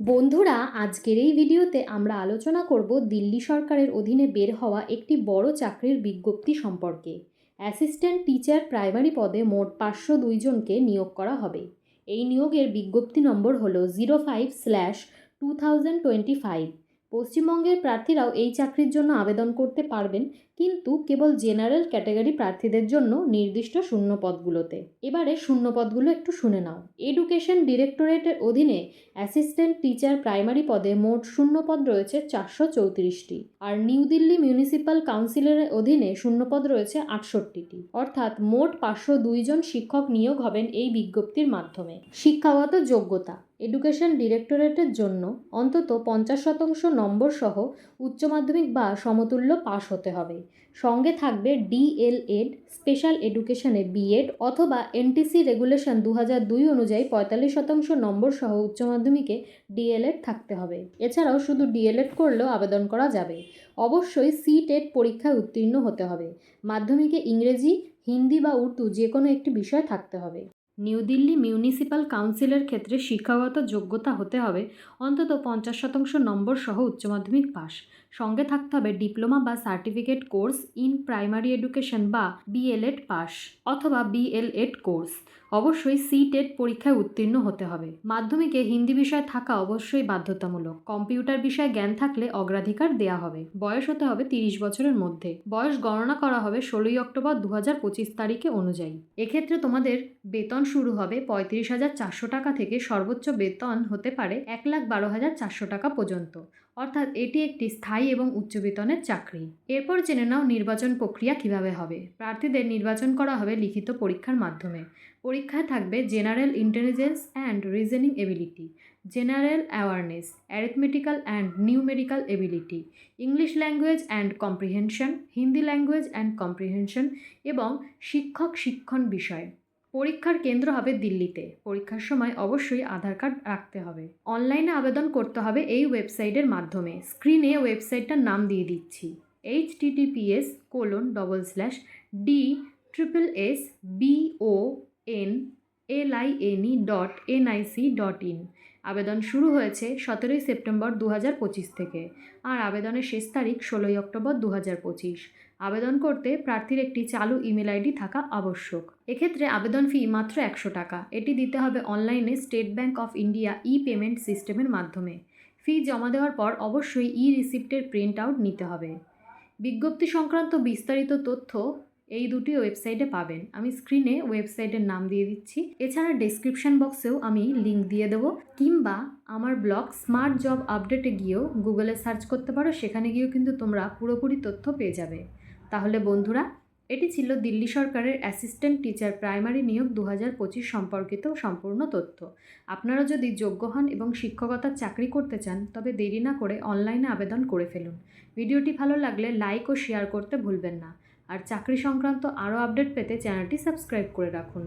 বন্ধুরা, আজকের এই ভিডিওতে আমরা আলোচনা করব দিল্লি সরকারের অধীনে বের হওয়া একটি বড় চাকরির বিজ্ঞপ্তি সম্পর্কে। অ্যাসিস্ট্যান্ট টিচার প্রাইমারি পদে মোট পাঁচশো দুইজনকে নিয়োগ করা হবে। এই নিয়োগের বিজ্ঞপ্তি নম্বর হল zero five slash two thousand twenty five. পশ্চিমবঙ্গের প্রার্থীরাও এই চাকরির জন্য আবেদন করতে পারবেন, কিন্তু কেবল জেনারেল ক্যাটাগরি প্রার্থীদের জন্য নির্দিষ্ট শূন্য পদগুলোতে এবারে শূন্য পদগুলো একটু শুনে নাও। এডুকেশন ডিরেক্টরেটের অধীনে অ্যাসিস্ট্যান্ট টিচার প্রাইমারি পদে মোট শূন্য পদ রয়েছে চারশো চৌত্রিশটি, আর নিউ দিল্লি মিউনিসিপ্যাল কাউন্সিলের অধীনে শূন্য পদ রয়েছে আটষট্টিটি। অর্থাৎ মোট পাঁচশো দুইজন শিক্ষক নিয়োগ হবেন এই বিজ্ঞপ্তির মাধ্যমে। শিক্ষাগত যোগ্যতা। এডুকেশন ডিরেক্টরেটের জন্য অন্তত পঞ্চাশ শতাংশ নম্বর সহ উচ্চ মাধ্যমিক বা সমতুল্য পাশ হতে হবে। সঙ্গে থাকবে ডিএলএড, স্পেশাল এডুকেশনে বিএড অথবা এনটিসি রেগুলেশন দু হাজার দুই অনুযায়ী পঁয়তাল্লিশ শতাংশ নম্বর সহ উচ্চ মাধ্যমিকে ডিএলএড থাকতে হবে। এছাড়াও শুধু ডিএলএড করলেও আবেদন করা যাবে। অবশ্যই সি টেট পরীক্ষায় উত্তীর্ণ হতে হবে। মাধ্যমিকে ইংরেজি, হিন্দি বা উর্দু যে কোনো একটি বিষয় থাকতে হবে। নিউ দিল্লি মিউনিসিপ্যাল কাউন্সিলের ক্ষেত্রে শিক্ষাগত যোগ্যতা হতে হবে। অন্তত পঞ্চাশ শতাংশ নম্বর সহ উচ্চ মাধ্যমিক পাস। সঙ্গে থাকতে হবে ডিপ্লোমা বা certificate course in primary education বা বিএলএড পাস অথবা বিএলএড কোর্স। অবশ্যই সি টেট পরীক্ষায় উত্তীর্ণ হতে হবে। মাধ্যমিকে হিন্দি বিষয় থাকা অবশ্যই বাধ্যতামূলক। কম্পিউটার বিষয়ে জ্ঞান থাকলে অগ্রাধিকার দেওয়া হবে। বয়স হতে হবে তিরিশ বছরের মধ্যে। বয়স গণনা করা হবে ষোলোই অক্টোবর দু হাজার পঁচিশ তারিখে অনুযায়ী। এক্ষেত্রে তোমাদের বেতন শুরু হবে পঁয়ত্রিশ হাজার চারশো টাকা থেকে সর্বোচ্চ বেতন হতে পারে এক লাখ বারো হাজার চারশো টাকা পর্যন্ত। অর্থাৎ এটি একটি স্থায়ী এবং উচ্চ বেতনের চাকরি। এরপর জেনে নাও নির্বাচন প্রক্রিয়া কীভাবে হবে। প্রার্থীদের নির্বাচন করা হবে লিখিত পরীক্ষার মাধ্যমে। পরীক্ষায় থাকবে general intelligence and reasoning ability, general awareness, arithmetical and numerical ability, English language and comprehension, Hindi language and comprehension এবং শিক্ষক শিক্ষণ বিষয়। পরীক্ষার কেন্দ্র হবে দিল্লিতে। পরীক্ষার সময় অবশ্যই আধার কার্ড রাখতে হবে। অনলাইনে আবেদন করতে হবে এই ওয়েবসাইটের মাধ্যমে। স্ক্রিনে ওয়েবসাইটটার নাম দিয়ে দিচ্ছি। H TTPS colon double slash D triple S BO N L I N E dot NIC dot in আবেদন শুরু হয়েছে সতেরোই সেপ্টেম্বর দু হাজার পঁচিশ থেকে আর আবেদনের শেষ তারিখ ষোলোই অক্টোবর দু হাজার পঁচিশ। আবেদন করতে প্রার্থীর একটি চালু ইমেল আইডি থাকা আবশ্যক। এক্ষেত্রে আবেদন ফি মাত্র একশো টাকা। এটি দিতে হবে অনলাইনে State Bank of India e payment সিস্টেমের মাধ্যমে। ফি জমা দেওয়ার পর অবশ্যই ই রিসিপ্টের প্রিন্ট আউট নিতে হবে। বিজ্ঞপ্তি সংক্রান্ত বিস্তারিত তথ্য এই দুটি ওয়েবসাইটে পাবেন। আমি স্ক্রিনে ওয়েবসাইটের নাম দিয়ে দিচ্ছি। এছাড়া ডেসক্রিপশন বক্সেও আমি লিঙ্ক দিয়ে দেবো। কিংবা আমার ব্লগ স্মার্ট জব আপডেটে গিয়েও গুগলে সার্চ করতে পারো। সেখানে গিয়েও কিন্তু তোমরা পুরোপুরি তথ্য পেয়ে যাবে। তাহলে বন্ধুরা, এটি ছিল দিল্লি সরকারের অ্যাসিস্ট্যান্ট টিচার প্রাইমারি নিয়োগ দু হাজার পঁচিশ সম্পর্কিত সম্পূর্ণ তথ্য। আপনারা যদি যোগ্য হন এবং শিক্ষকতার চাকরি করতে চান, তবে দেরি না করে অনলাইনে আবেদন করে ফেলুন। ভিডিওটি ভালো লাগলে লাইক ও শেয়ার করতে ভুলবেন না। আর চাকরি সংক্রান্ত আরও আপডেট পেতে চ্যানেলটি সাবস্ক্রাইব করে রাখুন।